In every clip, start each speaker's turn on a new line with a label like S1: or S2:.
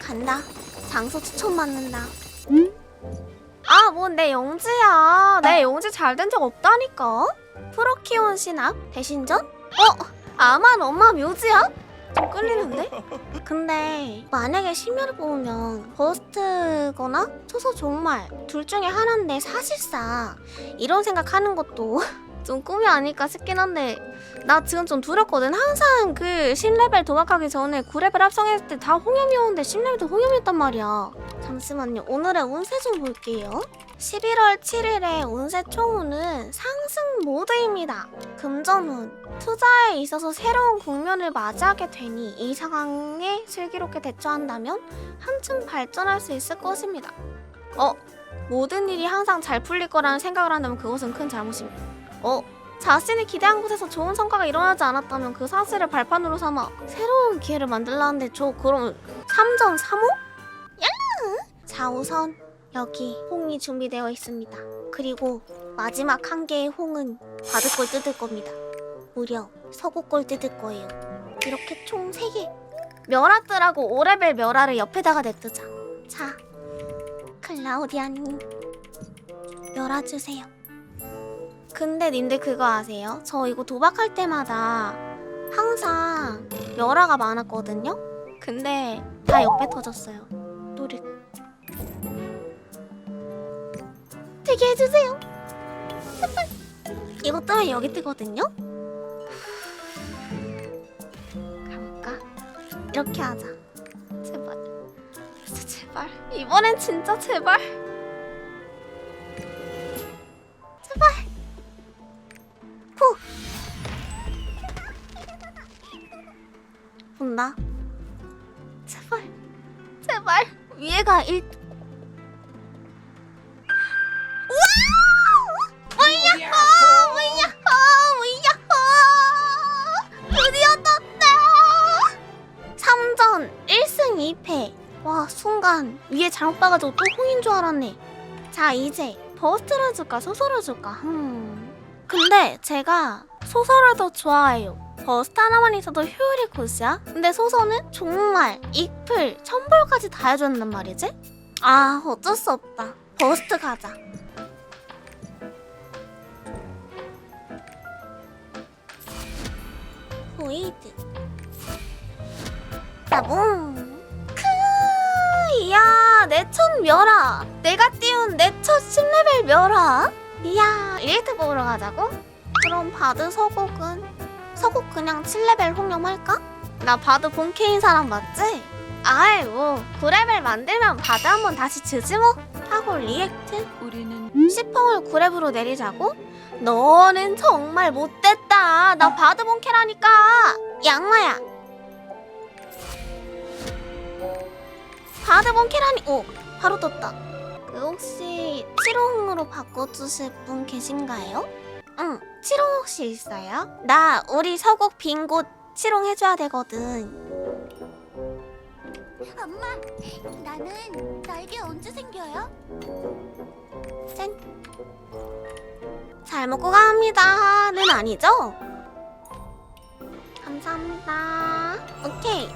S1: 간다. 장소 추천 받는다. 아, 뭔 내 영지야. 내 영지 잘 된 적 없다니까. 프로키온 신압 대신전? 어? 아만 엄마 묘지야? 좀 끌리는데? 근데 만약에 심야를 뽑으면 버스트거나 초소 종말 둘 중에 하나인데 사실상 이런 생각하는 것도 좀 꿈이 아닐까 싶긴 한데 나 지금 좀 두렵거든. 항상 그 10레벨 도박하기 전에 9레벨 합성했을 때 다 홍염이었는데 10레벨도 홍염이었단 말이야. 잠시만요. 오늘의 운세 좀 볼게요. 11월 7일의 운세 총운은 상승 모드입니다. 금전운. 투자에 있어서 새로운 국면을 맞이하게 되니 이 상황에 슬기롭게 대처한다면 한층 발전할 수 있을 것입니다. 어? 모든 일이 항상 잘 풀릴 거라는 생각을 한다면 그것은 큰 잘못입니다 어? 자신이 기대한 곳에서 좋은 성과가 일어나지 않았다면 그 사실을 발판으로 삼아 새로운 기회를 만들라는데 저 그럼 3전 3호? 얄라! 자 우선 여기 홍이 준비되어 있습니다. 그리고 마지막 한 개의 홍은 걸 뜯을 겁니다. 무려 서구 걸 뜯을 거예요. 이렇게 총 3개. 멸하뜨라고 5레벨 멸하를 옆에다가 냅두자. 자, 클라우디아님 멸하주세요. 근데 님들 그거 아세요? 저 이거 도박할 때마다 항상 멸화가 많았거든요? 근데 다 옆에 터졌어요. 노릇. 되게 해주세요. 이것 때문에 여기 뜨거든요? 가볼까? 이렇게 하자. 제발. 진짜 제발. 이번엔 진짜 제발. 제발. 후. 본다. 제발. 제발. 위에가 1. 우와! 뭐야? 어, 뭐야? 어, 뭐야? 어. 드디어 떴다. 3전 1승 2패. 와, 순간 위에 잘못 봐가지고 또 홍인 줄 알았네. 자, 이제 버스트를 줄까 소설을 줄까? 음. 근데 제가 소설을 더 좋아해요. 버스트 하나만 있어도 효율이 굿이야. 근데 소설은 정말 이플, 천벌까지 다 해줬단 말이지? 아 어쩔 수 없다. 버스트 가자. 보이드. 따봉. 크. 이야 내 첫 멸아. 내가 띄운 내 첫 10레벨 멸아. 이야 1트 보러 가자고? 그럼 바드 서곡은 서곡 그냥 7레벨 홍염할까? 나 바드 본캐인 사람 맞지? 아이 뭐 9레벨 만들면 바드 한번 다시 주지 뭐 하고 리액트
S2: 우리는
S1: 10펑을 9렙으로 내리자고? 너는 정말 못됐다 나 바드 본캐라니까 양마야 바드 본캐라니 오 바로 떴다 그 혹시 7홍으로 바꿔주실 분 계신가요? 응 7홍 혹시 있어요? 나 우리 서곡 빈곳 7홍 해줘야 되거든
S3: 엄마, 나는 날개 언제 생겨요?
S1: 짠. 잘 먹고 갑니다는 아니죠? 감사합니다. 오케이.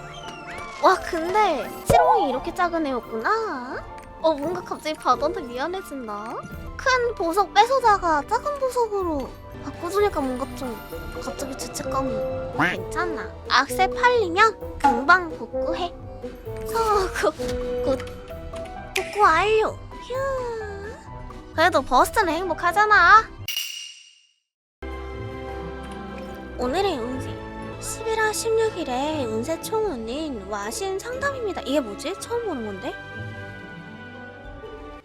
S1: 와 근데 치롱이 이렇게 작은 애였구나. 어 뭔가 갑자기 바다한테 미안해진다. 큰 보석 뺏어다가 작은 보석으로 바꿔주니까 뭔가 좀 갑자기 죄책감이 괜찮아. 악세 팔리면 금방 복구해. 서구 굿 복구 완료. 휴. 그래도 버스는 행복하잖아. 오늘의 운세 11월 16일에 운세 총운은 와신 상담입니다. 이게 뭐지? 처음 보는 건데?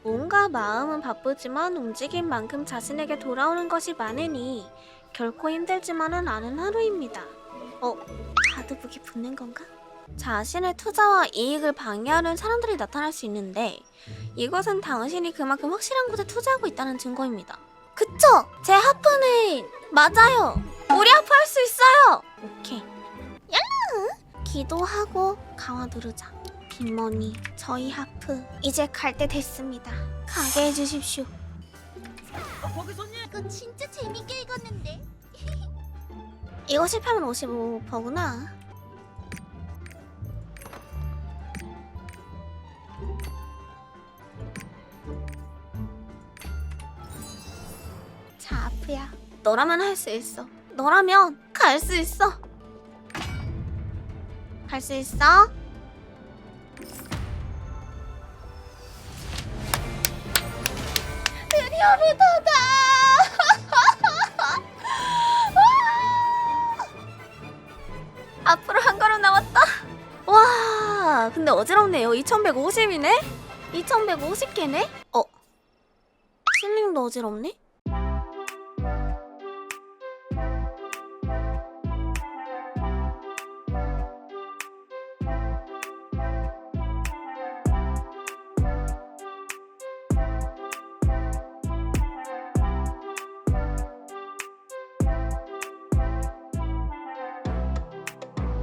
S1: 뭔가 마음은 바쁘지만 움직인 만큼 자신에게 돌아오는 것이 많으니 결코 힘들지만은 않은 하루입니다. 어? 가드북이 붙는 건가? 자신의 투자와 이익을 방해하는 사람들이 나타날 수 있는데 이것은 당신이 그만큼 확실한 곳에 투자하고 있다는 증거입니다. 그쵸? 제 하프는 맞아요. 우리 하프 할 수 있어요. 오케이. 얄라. 기도하고 강화 누르자. 빈머니 저희 하프 이제 갈 때 됐습니다. 가게 해주십시오.
S3: 이거 진짜 재밌게 읽었는데.
S1: 이거 실패하면 55%구나. 자, 아프야. 너라면 할 수 있어. 너라면 갈 수 있어. 갈 수 있어? 루터다! 앞으로 한 걸음 남았다. 와, 근데 어지럽네요. 2150이네? 2150개네? 어? 실링도 어지럽네?